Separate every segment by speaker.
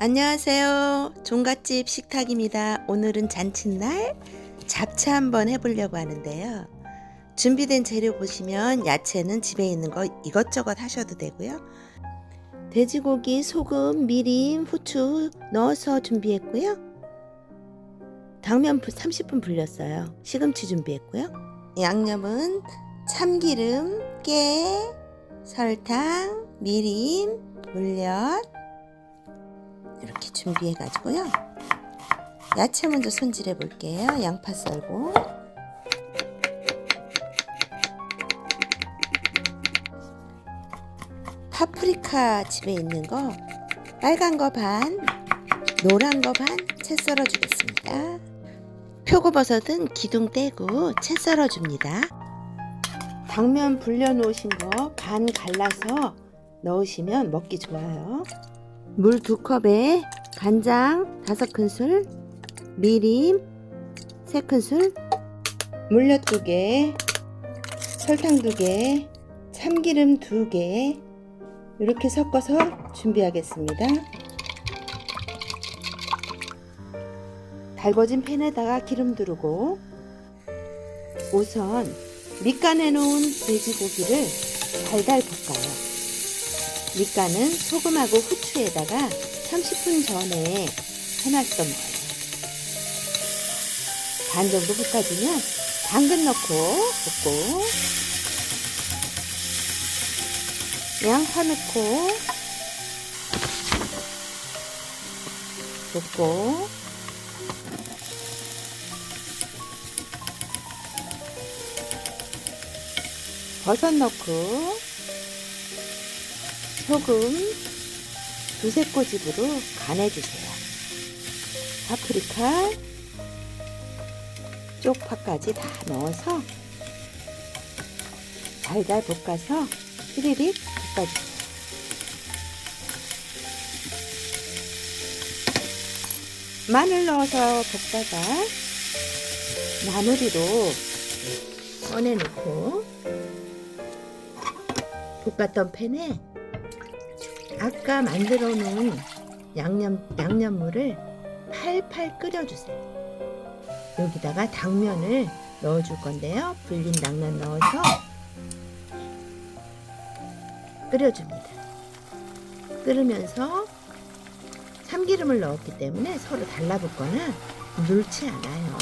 Speaker 1: 안녕하세요. 종갓집 식탁입니다. 오늘은 잔칫날 잡채 한번 해보려고 하는데요. 준비된 재료 보시면 야채는 집에 있는 거 이것저것 하셔도 되고요. 돼지고기, 소금, 미림, 후추 넣어서 준비했고요. 당면 30분 불렸어요. 시금치 준비했고요. 양념은 참기름, 깨, 설탕, 미림, 물엿, 이렇게 준비해 가지고요. 야채 먼저 손질해 볼게요. 양파 썰고 파프리카 집에 있는 거 빨간 거 반, 노란 거 반 채 썰어 주겠습니다. 표고버섯은 기둥 떼고 채 썰어 줍니다. 당면 불려 놓으신 거 반 갈라서 넣으시면 먹기 좋아요. 물두 컵에 간장 다섯 큰술, 미림 세 큰술, 물엿 두 개, 설탕 두 개, 참기름 두 개, 이렇게 섞어서 준비하겠습니다. 달궈진 팬에다가 기름 두르고 우선 밑간해 놓은 돼지고기를 달달 볶아요. 밑간은 소금하고 후추에다가 30분 전에 해놨던 거예요. 반 정도 볶아주면 당근 넣고 볶고 양파 넣고 볶고 버섯 넣고 소금 두세 꼬집으로 간해주세요. 파프리카, 쪽파까지 다 넣어서 달달 볶아서 휘리릭 볶아주세요. 마늘 넣어서 볶다가 마무리로 꺼내놓고 볶았던 팬에 아까 만들어 놓은 양념, 양념물을 팔팔 끓여주세요. 여기다가 당면을 넣어줄 건데요. 불린 당면 넣어서 끓여줍니다. 끓으면서 참기름을 넣었기 때문에 서로 달라붙거나 물지 않아요.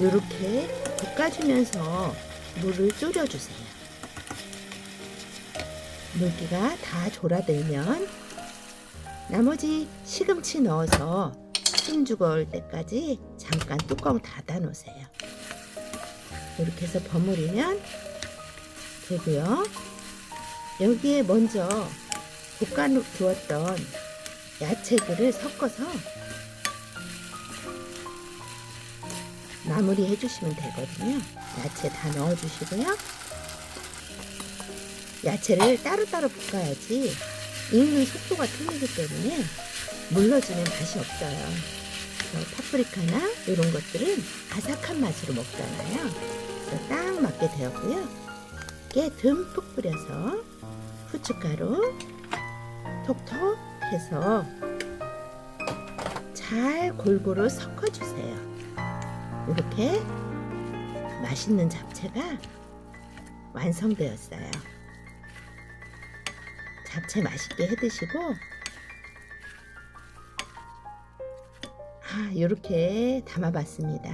Speaker 1: 이렇게 볶아주면서 물을 졸여주세요. 물기가 다 졸아들면 나머지 시금치 넣어서 숨 죽어올 때까지 잠깐 뚜껑 닫아 놓으세요. 이렇게 해서 버무리면 되고요. 여기에 먼저 볶아 두었던 야채들을 섞어서 마무리 해 주시면 되거든요. 야채 다 넣어 주시고요. 야채를 따로따로 볶아야지 익는 속도가 틀리기 때문에 물러지는 맛이 없어요. 파프리카나 이런 것들은 아삭한 맛으로 먹잖아요. 그래서 딱 맞게 되었고요. 깨 듬뿍 뿌려서 후춧가루 톡톡 해서 잘 골고루 섞어주세요. 이렇게 맛있는 잡채가 완성되었어요. 잡채 맛있게 해 드시고 아, 이렇게 담아봤습니다.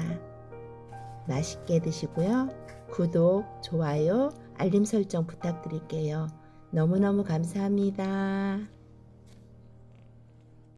Speaker 1: 맛있게 드시고요. 구독, 좋아요, 알림 설정 부탁드릴게요. 너무너무 감사합니다.